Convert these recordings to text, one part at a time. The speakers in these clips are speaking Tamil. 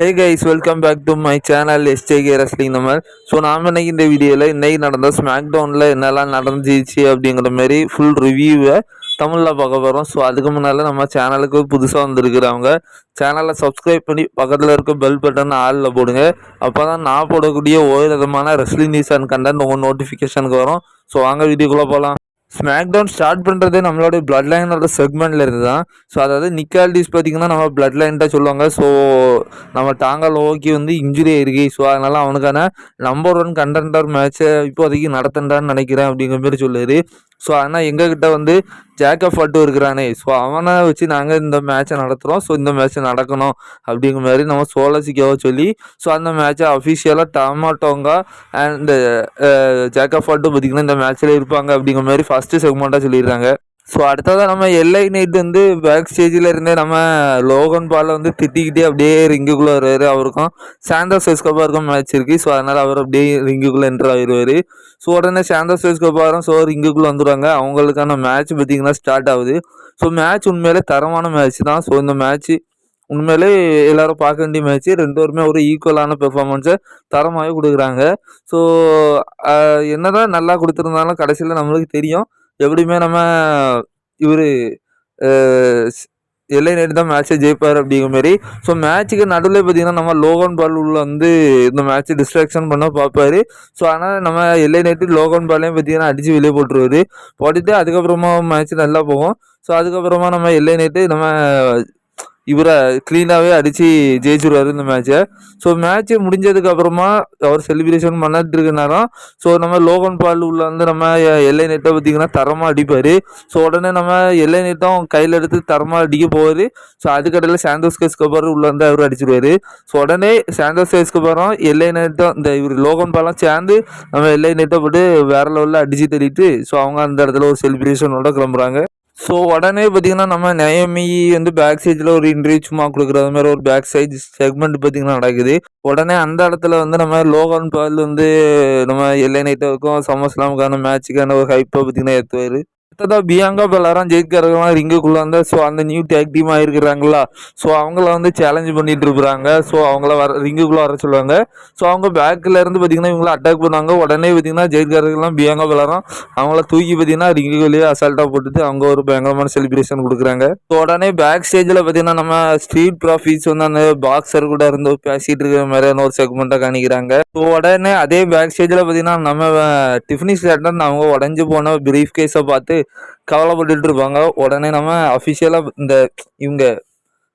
Hey guys welcome back to my channel STK wrestling நம்ம ஸோ நாம் இன்னைக்கு இந்த வீடியோவில் இன்னைக்கு நடந்த ஸ்மாக் டவுனில் என்னெல்லாம் நடந்துச்சு அப்படிங்கிற மாதிரி ஃபுல் ரிவ்யூவை தமிழில் பார்க்க போகிறோம் ஸோ அதுக்கு முன்னால் நம்ம சேனலுக்கு புதுசாக வந்திருக்கிறவங்க சேனலை சப்ஸ்கிரைப் பண்ணி பக்கத்தில் இருக்க பெல் பட்டன் ஆளில் போடுங்க. அப்போ தான் நான் போடக்கூடிய ஒவ்வொரு விதமான ரெஸ்லிங் நியூஸ் அண்ட் கண்டென்ட் உங்கள் நோட்டிஃபிகேஷனுக்கு வரும். ஸோ வாங்க வீடியோக்குள்ளே போகலாம் ஸ்மாக் டவுன் ஸ்டார்ட் பண்ணுறதே நம்மளோட பிளட் லைனோட செக்மெண்ட்ல இருந்து தான் ஸோ அதாவது நிக்கால்டிஸ் பார்த்தீங்கன்னா நம்ம பிளட் லைன் தான் சொல்லுவாங்க. ஸோ நம்ம டாங்கல் ஓகே வந்து இன்ஜுரி ஆயிருக்கு. ஸோ அதனால அவனுக்கான நம்பர் ஒன் கண்டென்டர் மேட்ச்சை இப்போதைக்கு நடத்தண்டான்னு நினைக்கிறேன் அப்படிங்கிற மாதிரி சொல்லுது. ஸோ ஆனால் எங்ககிட்ட வந்து ஜேக்கப் ஃபட்டு இருக்கிறானே. ஸோ அவனை வச்சு நாங்கள் இந்த மேட்ச்சை நடத்துகிறோம் ஸோ இந்த மேட்ச்சை நடக்கணும் அப்படிங்கிற மாதிரி நம்ம சோலசிக்காவை சொல்லி ஸோ அந்த மேட்ச்சை அஃபிஷியலாக டமாட்டோங்கா அண்ட் ஜேக்கப் ஃபட்டு பார்த்திங்கன்னா இந்த மேட்ச்சில் இருப்பாங்க அப்படிங்கிற மாதிரி ஃபஸ்ட்டு செக்மெண்ட்டாக சொல்லிடுறாங்க. ஸோ அடுத்ததாக நம்ம எல்ஐ நைட் வந்து பேக் ஸ்டேஜில் இருந்தே நம்ம லோகன் பாலை வந்து திட்டிக்கிட்டே அப்படியே ரிங்குக்குள்ளே வருவார். அவருக்கும் சாந்தோஸ் எஸ்கோபாருக்கும் மேட்ச் இருக்குது ஸோ அதனால் அவர் அப்படியே ரிங்குக்குள்ளே என்ட்ரு ஆயிடுவார் ஸோ உடனே சாந்தோஸ் எஸ்கோபாரும் ஸோ ரிங்குக்குள்ளே வந்துடுவாங்க அவங்களுக்கான மேட்ச் பார்த்திங்கன்னா ஸ்டார்ட் ஆகுது. ஸோ மேட்ச் உண்மையிலே தரமான மேட்ச் தான். ஸோ இந்த மேட்ச் உண்மையிலே எல்லாரும் பார்க்க வேண்டிய மேட்ச்சு ரெண்டு பேருமே ஒரு ஈக்குவலான பெர்ஃபார்மன்ஸை தரமாகவே கொடுக்குறாங்க. ஸோ என்னதான் நல்லா கொடுத்துருந்தாலும் கடைசியில் நம்மளுக்கு தெரியும். எப்படியுமே நம்ம இவர் எல்லை நேற்று தான் மேட்ச்சை ஜெயிப்பார் அப்படிங்கிற மாதிரி ஸோ மேட்ச்சுக்கு நடுவில் பார்த்தீங்கன்னா நம்ம லோகன் பால் உள்ள வந்து இந்த மேட்ச்சை டிஸ்ட்ராக்ஷன் பண்ண பார்ப்பாரு ஸோ ஆனால் நம்ம எல்லை நேற்று லோகன் பாலையும் பார்த்தீங்கன்னா அடித்து வெளியே போட்டுருவாரு. போட்டுட்டு அதுக்கப்புறமா மேட்ச் நல்லா போகும். ஸோ அதுக்கப்புறமா நம்ம எல்லை நேற்று நம்ம இவரை க்ளீனாகவே அடித்து ஜெயிச்சிருவார் இந்த மேட்ச்சை ஸோ மேட்ச்சு முடிஞ்சதுக்கு அப்புறமா அவர் செலிப்ரேஷன் பண்ணிட்டு இருக்கனாலும் ஸோ நம்ம லோகன் பால் உள்ள வந்து நம்ம எல்லை நெட்டை பார்த்திங்கன்னா தரமாக அடிப்பார். ஸோ உடனே நம்ம எல்லை நெட்டும் கையில் எடுத்து தரமாக அடிக்க போவார். ஸோ அதுக்கடையில் சாந்தோஸ் கேஸ்கப்பர் உள்ள வந்து அவர் அடிச்சிருவார். ஸோ உடனே சாந்தோஸ் கேஸ்கப்பாரும் எல்லை நெட்டும் இந்த இவர் லோகன் பால்லாம் சேர்ந்து நம்ம எல்லை நெட்டை போட்டு வேற லெவலில் அடித்து தள்ளிட்டு ஸோ அவங்க அந்த இடத்துல ஒரு செலிப்ரேஷனோட கிளம்புறாங்க. ஸோ உடனே பார்த்தீங்கன்னா நம்ம நயமி வந்து பேக் சைடில் ஒரு இன்டர்வியூ சும்மா கொடுக்குற மாதிரி ஒரு பேக் சைட் செக்மெண்ட் பார்த்தீங்கன்னா நடக்குது. உடனே அந்த இடத்துல வந்து நம்ம லோகன் பால் வந்து நம்ம எல்லை நைட்டாவுக்கும் சமஸ்லாமுக்கான மேட்சுக்கான ஒரு ஹைப்பை பார்த்தீங்கன்னா ஏற்றுவார் அடுத்ததாக பியாங்கா பலாரம் ஜெயிக்கிறவங்களாம் ரிங்குக்குள்ளே வந்து ஸோ அந்த நியூ டேக் டீம் ஆகிருக்கிறாங்களா ஸோ அவங்கள வந்து சேலஞ்ச் பண்ணிட்டு இருக்கிறாங்க. ஸோ அவங்கள வர ரிங்குக்குள்ளே வர சொல்லுவாங்க. ஸோ அவங்க பேக்கில் இருந்து பார்த்தீங்கன்னா இவங்கள அட்டாக் பண்ணுவாங்க உடனே பார்த்தீங்கன்னா ஜெயிக்கிறவங்களாம் பியாங்கா பலாரம் அவங்கள தூக்கி பார்த்தீங்கன்னா ரிங்குக்குள்ளேயே அசால்ட்டாக போட்டுட்டு அவங்க ஒரு பயங்கரமான செலிப்ரேஷன் கொடுக்குறாங்க. ஸோ உடனே பேக் ஸ்டேஜில் பார்த்தீங்கன்னா நம்ம ஸ்ட்ரீட் ப்ராஃபிட்ஸ் வந்து அந்த பாக்ஸர் கூட இருந்து பேசிகிட்டு இருக்கிற மாதிரியான ஒரு செக்மெண்ட்டாக காணிக்கிறாங்க ஸோ உடனே அதே பேக் ஸ்டேஜில் பார்த்தீங்கன்னா நம்ம டிஃபினி லேட்டர் அவங்க உடஞ்சி போன பிரீஃப் கேஸை பார்த்து கவலைப்பட்டுட்டு இருப்பாங்க. உடனே நம்ம அஃபிஷியலாக இந்த இவங்க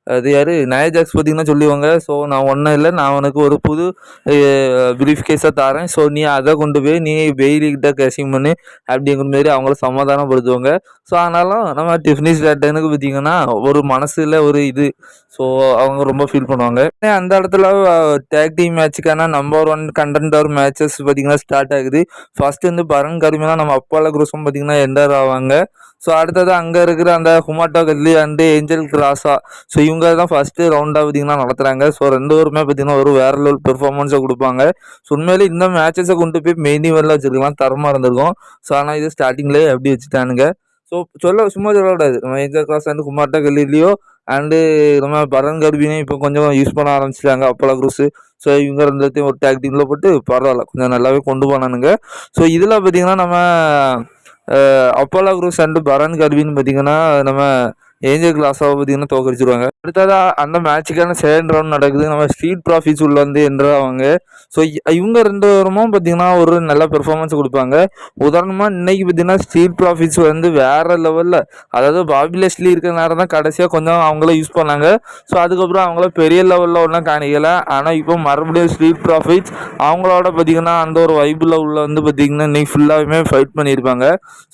அது யார்? நயஜாக்ஸ் பார்த்தீங்கன்னா சொல்லுவாங்க. ஸோ நான் ஒன்றும் இல்லை. நான் உனக்கு ஒரு புது ப்ரீஃப் கேஸாக தரேன். ஸோ நீ அதை கொண்டு போய் நீ வெயிலிக்கிட்ட கேஷிங் பண்ணு. அப்படிங்கிற மாரி அவங்கள சமாதானப்படுத்துவாங்க. ஸோ ஆனாலும் நம்ம டிஃபினிஸ் டேட்டனுக்கு பார்த்தீங்கன்னா ஒரு மனசில் ஒரு இது. ஸோ அவங்க ரொம்ப ஃபீல் பண்ணுவாங்க. அந்த இடத்துல டேக் டீம் மேட்சுக்கான நம்பர் ஒன் கண்டென்டர் மேட்சஸ் பார்த்தீங்கன்னா ஸ்டார்ட் ஆகுது. ஃபர்ஸ்ட் வந்து பரன் கருமினா நம்ம அப்பால குரூஸும் பார்த்தீங்கன்னா என்டர் ஆவாங்க. ஸோ அடுத்தது அங்கே இருக்கிற அந்த Humberto Carrillo and Angel Garza so இவங்க தான் ஃபஸ்ட்டு ரவுண்டாக பார்த்தீங்கன்னா நடத்துகிறாங்க ஸோ ரெண்டு பேருமே பார்த்தீங்கன்னா ஒரு வேற லெவல் பெர்ஃபார்மன்ஸை கொடுப்பாங்க. ஸோ உண்மையிலே இந்த மேட்சஸை கொண்டு போய் மெயின் இவரில் வச்சுருக்கலாம் தரமாக இருந்திருக்கும். ஸோ ஆனால் இது ஸ்டார்டிங்லேயே எப்படி வச்சுட்டானுங்க? ஸோ சொல்ல சும்மா சொல்லக்கூடாது. நம்ம ஏஞ்சல் கிராஸ் வந்து குமார்ட்டா கல்லூரிலையோ அண்டு நம்ம பரன் கர்பினையும் இப்போ கொஞ்சம் யூஸ் பண்ண ஆரம்பிச்சிட்டாங்க அப்போலா குரூஸு ஸோ இவங்க ரெண்டுத்தையும் ஒரு டேக் டீமில் போட்டு பரவாயில்ல கொஞ்சம் நல்லாவே கொண்டு போனானுங்க. ஸோ இதில் பார்த்தீங்கன்னா நம்ம அப்போலா குரூஸ் அண்டு பரன் கர்பின்னு பார்த்தீங்கன்னா நம்ம ஏஞ்சல் கிளாஸாக பார்த்தீங்கன்னா தோக்கடிச்சிருவாங்க. அடுத்ததாக அந்த மேட்சுக்கான செகண்ட் ரவுண்ட் நடக்குது. நம்ம ஸ்ட்ரீட் ப்ராஃபிட்ஸ் உள்ள வந்து என்றாவாங்க ஸோ இவங்க ரெண்டு பேருமும் பார்த்தீங்கன்னா ஒரு நல்ல பெர்ஃபார்மன்ஸ் கொடுப்பாங்க. உதாரணமாக இன்னைக்கு பார்த்தீங்கன்னா ஸ்ட்ரீட் ப்ராஃபிட்ஸ் வந்து வேற லெவலில் அதாவது பாபிலஸ்லி இருக்கிற நேரம் தான் கடைசியாக கொஞ்சம் அவங்கள யூஸ் பண்ணாங்க. ஸோ அதுக்கப்புறம் அவங்கள பெரிய லெவலில் ஒன்றும் காணிக்கல. ஆனால் இப்போ மறுபடியும் ஸ்ட்ரீட் ப்ராஃபிட்ஸ் அவங்களோட பார்த்தீங்கன்னா அந்த ஒரு வைபில் உள்ள வந்து பார்த்தீங்கன்னா இன்னைக்கு ஃபுல்லாகவே ஃபைட் பண்ணியிருப்பாங்க.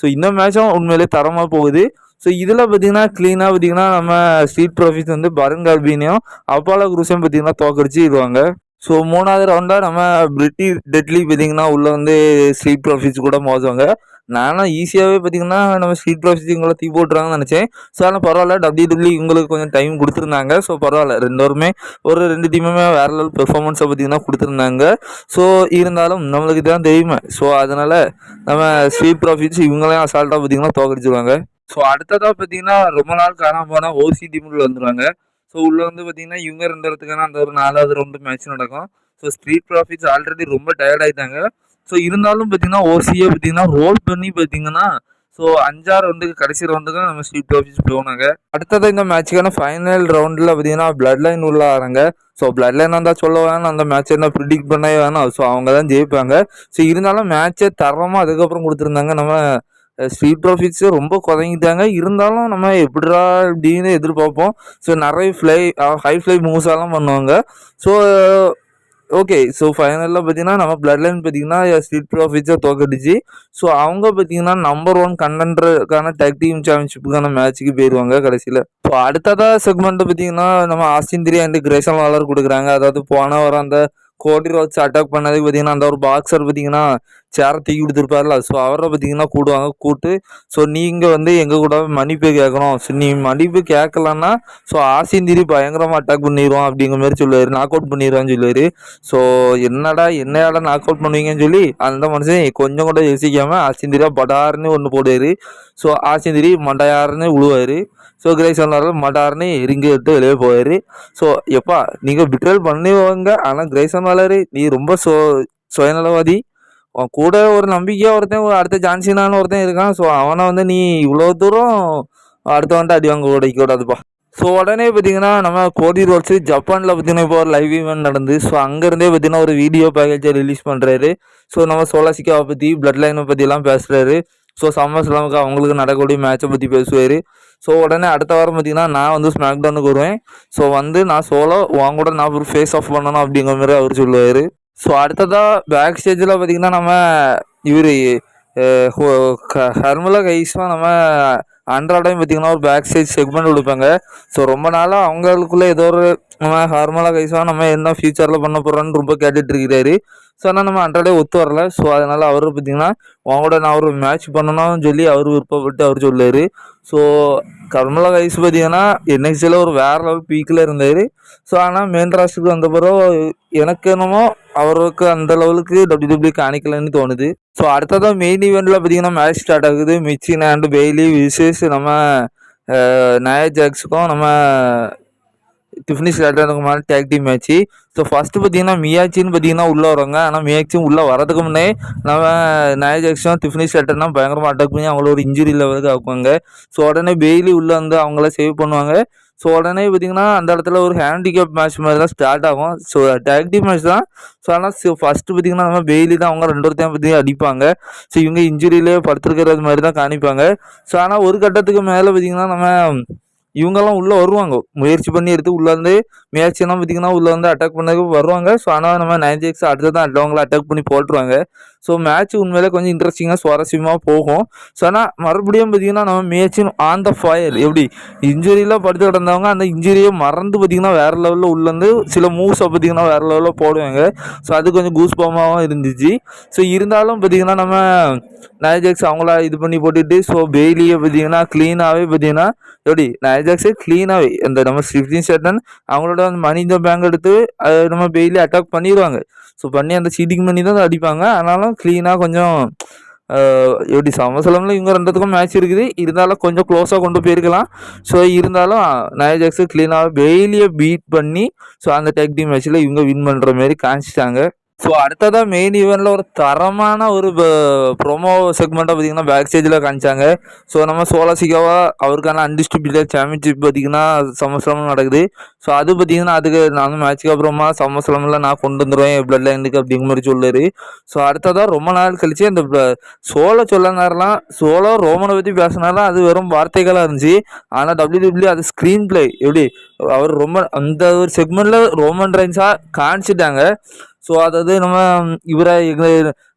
ஸோ இந்த மேட்சும் உண்மையிலே தரமாக போகுது. ஸோ இதில் பார்த்தீங்கன்னா க்ளீனாக பார்த்தீங்கன்னா நம்ம ஸ்ட்ரீட் ப்ராஃபிட்ஸ் வந்து பரன் கர்பினையும் அப்பாலோ குரூஸையும் பார்த்தீங்கன்னா தோக்கடிச்சிடுவாங்க ஸோ மூணாவது ரவுண்டாக நம்ம பிரிட்டி டெட்லி பார்த்தீங்கன்னா உள்ளே வந்து ஸ்ட்ரீட் ப்ராஃபிட்ஸ் கூட மோதுவாங்க. நானும் ஈஸியாகவே பார்த்தீங்கன்னா நம்ம ஸ்ட்ரீட் ப்ராஃபிட்ஸ் இவங்கள தீ போட்டுறாங்கன்னு நினச்சேன். ஸோ ஆனால் பரவாயில்ல டபிள்யூ டபிள்யூ இவங்களுக்கு கொஞ்சம் டைம் கொடுத்துருந்தாங்க. ஸோ பரவாயில்ல ரெண்டு ஒரு ரெண்டு டீமுமே வேற லெவல் பெர்ஃபார்மன்ஸை பார்த்தீங்கன்னா கொடுத்துருந்தாங்க. ஸோ இருந்தாலும் நம்மளுக்கு தான் தெரியுமே. ஸோ அதனால் நம்ம ஸ்ட்ரீட் ப்ராஃபிட்ஸ் இவங்களையும் அசால்ட்டாக பார்த்தீங்கன்னா தோக்கடிச்சிருவாங்க. ஸோ அடுத்ததாக பார்த்தீங்கன்னா ரொம்ப நாள் காணாம போனால் ஓசி டீமில் வந்துடுவாங்க ஸோ உள்ளே வந்து பார்த்தீங்கன்னா இவங்க ரெண்டு இடத்துக்கான அந்த ஒரு நாலாவது ரவுண்டு மேட்ச் நடக்கும். ஸோ ஸ்ட்ரீட் ப்ராஃபிட்ஸ் ஆல்ரெடி ரொம்ப டயர்ட் ஆகிட்டாங்க ஸோ இருந்தாலும் பார்த்தீங்கன்னா ஓசியை பார்த்தீங்கன்னா ரோல் பண்ணி பார்த்தீங்கன்னா ஸோ அஞ்சாறு ரவுண்டுக்கு கடைசி ரவுண்டுக்கு நம்ம ஸ்ட்ரீட் ப்ராஃபிட்ஸ் போனாங்க. அடுத்தது இந்த மேட்ச்சுக்கான ஃபைனல் ரவுண்டில் பார்த்தீங்கன்னா பிளட் லைன் உள்ள ஆறாங்க. ஸோ பிளட் லைன் இருந்தால் சொல்ல வேணாம் அந்த மேட்ச் என்ன ப்ரிடிக்ட் பண்ணவே வேணாம். ஸோ அவங்க தான் ஜெயிப்பாங்க. ஸோ இருந்தாலும் மேட்ச்சை தரமாக அதுக்கப்புறம் கொடுத்துருந்தாங்க நம்ம ஸ்ட்ரீட் ப்ராஃபிட்ஸே ரொம்ப குறைங்கிட்டாங்க இருந்தாலும் நம்ம எப்படிடா அப்படின்னு எதிர்பார்ப்போம். ஸோ நிறைய ஃப்ளை ஹை ஃப்ளை மூவ்ஸாலாம் பண்ணுவாங்க. ஸோ ஓகே ஸோ ஃபைனலில் பார்த்தீங்கன்னா நம்ம பிளட் லைன் பார்த்தீங்கன்னா ஸ்ட்ரீட் ப்ராஃபிட்ஸை தோக்கடிச்சு ஸோ அவங்க பார்த்தீங்கன்னா நம்பர் ஒன் கண்டென்டருக்கான டேக் டீம் சாம்பியன்ஷிப்புக்கான மேட்ச்சுக்கு போயிடுவாங்க கடைசியில். ஸோ அடுத்ததாக செக்மெண்ட்டை பார்த்தீங்கன்னா நம்ம Austin Theory and Grayson Waller கொடுக்குறாங்க. அதாவது போன வாரம் அந்த கோடி ரோட்ஸ் அட்டாக் பண்ணதுக்கு பார்த்தீங்கன்னா அந்த ஒரு பாக்ஸர் பார்த்தீங்கன்னா சேரை தூக்கி கொடுத்துருப்பார்ல ஸோ அவரை பார்த்தீங்கன்னா கூடுவாங்க. கூட்டு ஸோ நீங்கள் வந்து எங்கள் கூட மன்னிப்பு கேட்கணும். ஸோ நீ மன்னிப்பு கேட்கலன்னா ஸோ ஆசிந்திரி பயங்கரமாக அட்டாக் பண்ணிடுவோம் அப்படிங்கிற மாதிரி சொல்லுவார். நாக் அவுட் பண்ணிடுவான்னு சொல்லுவார். ஸோ என்னடா என்னையாட நாக் அவுட் பண்ணுவீங்கன்னு சொல்லி அந்த மனுஷன் கொஞ்சம் கூட யோசிக்காமல் ஆசிந்திரியா படாருன்னு ஒன்று போடுவார். ஸோ ஆசிந்திரி மண்டையாருன்னு விழுவார் ஸோ கிரேசன் மடார்னு இறங்கி விட்டு வெளியே போவார். ஸோ எப்பா நீங்கள் பிட்ரல் பண்ணுவாங்க ஆனால் கிரேசன் வாலரு நீ ரொம்ப சோ சுயநலவாதி. கூட ஒரு நம்பிக்கையாக ஒருத்தன் ஒரு அடுத்த ஜான்சினான்னு ஒருத்தன் இருக்கான். ஸோ அவனை வந்து நீ இவ்வளோ தூரம் அடுத்த வந்து அடி வாங்க உடைக்க கூடாதுப்பா. ஸோ உடனே பார்த்தீங்கன்னா நம்ம கோடி ரோட்ஸு ஜப்பானில் பார்த்தீங்கன்னா இப்போ ஒரு லைவ் ஈவெண்ட் நடந்து ஸோ அங்கேருந்தே பார்த்தீங்கன்னா ஒரு வீடியோ பேக்கேஜை ரிலீஸ் பண்ணுறாரு ஸோ நம்ம சோலாசிக்காவை பற்றி பிளட் லைனை பற்றிலாம் பேசுகிறாரு ஸோ சம்மர் ஸ்லாமுக்கு அவங்களுக்கு நடக்கக்கூடிய மேட்சை பற்றி பேசுவார். ஸோ உடனே அடுத்த வாரம் பார்த்தீங்கன்னா நான் வந்து ஸ்மாக் டவுனுக்கு வருவேன். ஸோ வந்து நான் சோலோ உன் கூட நான் ஒரு ஃபேஸ் ஆஃப் பண்ணணும் அப்படிங்கிற மாதிரி அவர் சொல்லுவார். ஸோ அடுத்ததாக பேக் ஸ்டேஜில் பார்த்தீங்கன்னா நம்ம இவர் ஹர்மலா கைஸ்மா நம்ம அன்றாடையும் பார்த்தீங்கன்னா ஒரு பேக் ஸ்டேஜ் செக்மெண்ட் கொடுப்பாங்க. ஸோ ரொம்ப நாளாக அவங்களுக்குள்ளே ஏதோ ஒரு நம்ம ஹார்மலா கைஸாக நம்ம என்ன ஃப்யூச்சரில் பண்ண போகிறோன்னு ரொம்ப கேட்டுட்டு இருக்கிறாரு. ஸோ ஆனால் நம்ம அன்றாடே ஒத்து வரல. ஸோ அதனால் அவர் பார்த்திங்கன்னா உங்களோட நான் ஒரு மேட்ச் பண்ணணும்னு சொல்லி அவர் விருப்பப்பட்டு அவர் சொல்லுவார். ஸோ கர்மலா கைஸ் பார்த்தீங்கன்னா என்எக்ஸில் ஒரு வேறு லெவல் பீக்கில் இருந்தார். ஸோ ஆனால் மெயின் ராஸ்ட்டுக்கு வந்த பிறகு எனக்கு என்னமோ அவருக்கு அந்த லெவலுக்கு டபிள்யூ டபிள்யூ காணிக்கலன்னு தோணுது. ஸோ அடுத்ததான் மெயின் ஈவெண்ட்டில் பார்த்தீங்கன்னா மேட்ச் ஸ்டார்ட் ஆகுது. மிச்சின் அண்ட் பெய்லி விசேஷ் நம்ம நயா ஜாக்ஸுக்கும் நம்ம டிஃபினி விளையாடுறதுக்கு மேலே tag team match so first பார்த்தீங்கன்னா மியாச்சின்னு பார்த்தீங்கன்னா உள்ளே வருவாங்க. ஆனால் மியாச்சும் உள்ளே வரதுக்கு முன்னே நம்ம நயா ஜாக்ஸும் டிஃபினி பயங்கரமாக அட்டாக் பண்ணி அவங்கள ஒரு இன்ஜுரி லெவலுக்கு ஆக்குவாங்க. ஸோ உடனே பெய்லி உள்ளே வந்து அவங்கள சேவ் பண்ணுவாங்க. ஸோ உடனே பார்த்தீங்கன்னா அந்த இடத்துல ஒரு ஹேண்டிகேப் மேட்ச் மாதிரி தான் ஸ்டார்ட் ஆகும். ஸோ டேக் டீம் மேட்ச் தான். ஸோ ஆனால் ஃபஸ்ட்டு பார்த்தீங்கன்னா நம்ம பெய்லி தான் அவங்க ரெண்டு ஒருத்தையும் பற்றி அடிப்பாங்க. ஸோ இவங்க இன்ஜுரியிலே படுத்துருக்கிறது மாதிரி தான் காணிப்பாங்க ஸோ ஆனால் ஒரு கட்டத்துக்கு மேலே பார்த்தீங்கன்னா நம்ம இவங்கெல்லாம் உள்ளே வருவாங்க. முயற்சி பண்ணி எடுத்து உள்ளே வந்து முயற்சியெல்லாம் பார்த்திங்கன்னா உள்ளே வந்து அட்டாக் பண்ணதுக்கு வருவாங்க. ஸோ ஆனால் நம்ம நைன்டி எக்ஸ் அடுத்து தான் அடுத்தவங்கள அட்டாக் பண்ணி போட்டுருவாங்க. ஸோ மேட்ச் உண்மையிலே கொஞ்சம் இன்ட்ரெஸ்டிங்காக சுவாரஸ்யமாக போகும். ஸோ ஆனால் மறுபடியும் பார்த்தீங்கன்னா நம்ம மேட்சின் ஆன் த ஃபயர் எப்படி? இன்ஜுரியெலாம் படுத்து கிடந்தவங்க அந்த இன்ஜுரியை மறந்து பார்த்தீங்கன்னா வேறு லெவலில் உள்ளேருந்து சில மூவ்ஸை பார்த்தீங்கன்னா வேறு லெவலில் போடுவாங்க. ஸோ அது கொஞ்சம் கூஸ்பமாகவும் இருந்துச்சு. ஸோ இருந்தாலும் பார்த்தீங்கன்னா நம்ம நயஜெக்ஸ் அவங்கள இது பண்ணி போட்டுட்டு ஸோ பெய்லியை பார்த்தீங்கன்னா க்ளீனாகவே பார்த்தீங்கன்னா எப்படி? நயஜாக்ஸே க்ளீனாகவே இந்த நம்ம ஸ்விஃப்டின் ஷர்டன் அவங்களோட அந்த மணி இந்த பேங்க் எடுத்து அது நம்ம பெய்லி அட்டாக் பண்ணிடுவாங்க ஸோ பண்ணி அந்த சீட்டிங் பண்ணி தான் அடிப்பாங்க. ஆனாலும் க்ளீனாக கொஞ்சம் எப்படி சமசலமில் இவங்க ரெண்டுத்துக்கும் மேட்ச் இருக்குது. இருந்தாலும் கொஞ்சம் க்ளோஸாக கொண்டு போயிருக்கலாம். ஸோ இருந்தாலும் நயஜாக்ஸு க்ளீனாக வெயிலியை பீட் பண்ணி ஸோ அந்த டேக் டீம் மேட்ச்சில் இவங்க வின் பண்ணுற மாரி காமிச்சிட்டாங்க. ஸோ அடுத்ததாக மெயின் ஈவெண்ட்டில் ஒரு தரமான ஒரு ப்ரொமோ செக்மெண்ட்டை பார்த்தீங்கன்னா பேக் ஸ்டேஜில் காமிச்சாங்க. ஸோ நம்ம சோலாசிகாவா அவருக்கான அன்டிஸ்ட்ரிபியூட்டர் சாம்பியன்ஷிப் பார்த்தீங்கன்னா சமஸ்லம் நடக்குது. ஸோ அது பார்த்தீங்கன்னா அதுக்கு நான் மேட்ச்சுக்கு அப்புறமா சமஸ்லமில் நான் கொண்டு வந்துடுவேன் பிளட் லைனுக்கு அப்படிங்கிற மாதிரி சொல்லுரு ஸோ அடுத்ததாக ரொம்ப நாள் கழிச்சு அந்த சோலை சொல்லனாரெலாம் சோலோ ரோமனை பற்றி பேசினாலும் அது வெறும் வார்த்தைகளாக இருந்துச்சு. ஆனால் டபிள்யூ டபிள்யூ அது ஸ்க்ரீன் பிளே எப்படி? அவர் ரொம்ப அந்த ஒரு செக்மெண்ட்டில் ரோமன் ரைன்ஸாக காமிச்சிட்டாங்க. ஸோ அதாவது நம்ம இவரை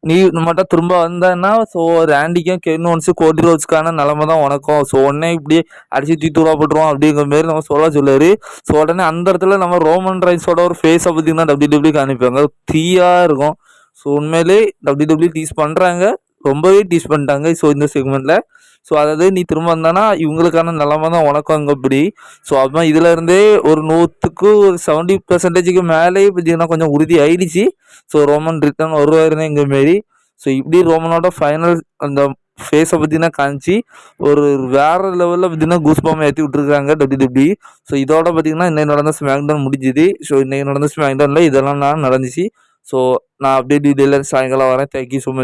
நீ மட்டும் திரும்ப வந்தேன்னா ஸோ ரேண்டிக்கும் கென் ஒன்ஸு கோடி ரோஜ்க்கான நிலமை தான் உனக்கும். ஸோ உடனே இப்படி அடிச்சு தூக்கி போட்டுருவோம் அப்படிங்கிற மாரி நம்ம சொல்ல சொல்லாரு ஸோ உடனே அந்த இடத்துல நம்ம ரோமன் ரைன்ஸோட ஒரு ஃபேஸை பார்த்தீங்கன்னா டபிள்யூ டபிள்யூக்கு அனுப்பிவாங்க தீயாக இருக்கும். ஸோ உண்மையிலே டபிள்யூ டபிள்யூ டீஸ் பண்ணுறாங்க ரொம்பவே டீஸ் பண்ணிட்டாங்க ஸோ இந்த செக்மெண்ட்டில் ஸோ அதாவது நீ திரும்ப வந்தானா இவங்களுக்கான நிலமை தான் உனக்கும் அங்கே இப்படி ஸோ அதுதான் இதுலேருந்தே ஒரு நூற்றுக்கு ஒரு செவன்ட்டி பர்சன்டேஜுக்கு மேலேயே பார்த்தீங்கன்னா கொஞ்சம் உறுதி ஆயிடுச்சு. ஸோ ரோமன் ரிட்டர்ன் வருவாருன்னு எங்கள் மாரி. ஸோ இப்படி ரோமனோட ஃபைனல் அந்த ஃபேஸை பார்த்தீங்கன்னா காமிச்சு ஒரு வேறு லெவலில் பார்த்தீங்கன்னா கூஸ்பாம் ஏற்றி விட்ருக்காங்க டபிள்யூ டபிள்யூ ஸோ இதோட பார்த்தீங்கன்னா இன்றைக்கி நடந்த ஸ்மாக்டவுன் முடிஞ்சுது. ஸோ இன்றைக்கி நடந்த ஸ்மாக்டவுனில் இதெல்லாம் நான் நடந்துச்சு. ஸோ நான் அப்படியே டீட்டெயிலாக சாயங்காலம் வரேன். Thank you so much